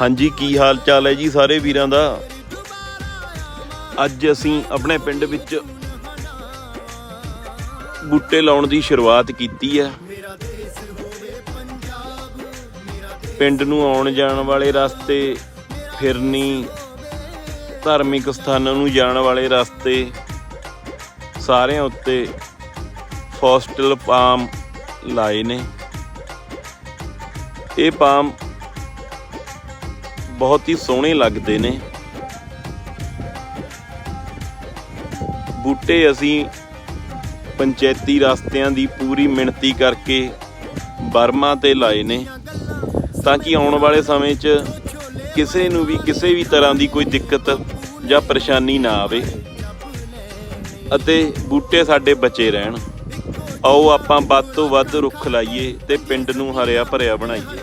ਹਾਂਜੀ, ਕੀ ਹਾਲ ਚਾਲ ਹੈ ਜੀ ਸਾਰੇ ਵੀਰਾਂ ਦਾ? ਅੱਜ ਅਸੀਂ ਆਪਣੇ ਪਿੰਡ ਵਿੱਚ ਬੂਟੇ ਲਾਉਣ ਦੀ ਸ਼ੁਰੂਆਤ ਕੀਤੀ ਹੈ। ਪਿੰਡ ਨੂੰ ਆਉਣ ਜਾਣ ਵਾਲੇ ਰਸਤੇ, ਫਿਰਨੀ, ਧਾਰਮਿਕ ਸਥਾਨਾਂ ਨੂੰ ਜਾਣ ਵਾਲੇ ਰਸਤੇ, ਸਾਰਿਆਂ ਉੱਤੇ ਫੋਸਟਲ ਪਾਮ ਲਾਏ ਨੇ। ਇਹ ਪਾਮ ਬਹੁਤ ਹੀ ਸੋਹਣੇ ਲੱਗਦੇ ਨੇ। ਬੂਟੇ ਅਸੀਂ ਪੰਚਾਇਤੀ ਰਸਤਿਆਂ ਦੀ ਪੂਰੀ ਮਿਣਤੀ ਕਰਕੇ ਬਰਮਾ ਤੇ ਲਾਏ ਨੇ, ਤਾਂ ਕਿ ਆਉਣ ਵਾਲੇ ਸਮੇਂ 'ਚ ਕਿਸੇ ਨੂੰ ਵੀ, ਕਿਸੇ ਵੀ ਤਰ੍ਹਾਂ ਦੀ ਕੋਈ ਦਿੱਕਤ ਜਾਂ ਪਰੇਸ਼ਾਨੀ ਨਾ ਆਵੇ ਅਤੇ ਬੂਟੇ ਸਾਡੇ ਬਚੇ ਰਹਿਣ। ਆਓ ਆਪਾਂ ਵੱਧ ਤੋਂ ਵੱਧ ਰੁੱਖ ਲਾਈਏ ਤੇ ਪਿੰਡ ਨੂੰ ਹਰਿਆ ਭਰਿਆ ਬਣਾਈਏ।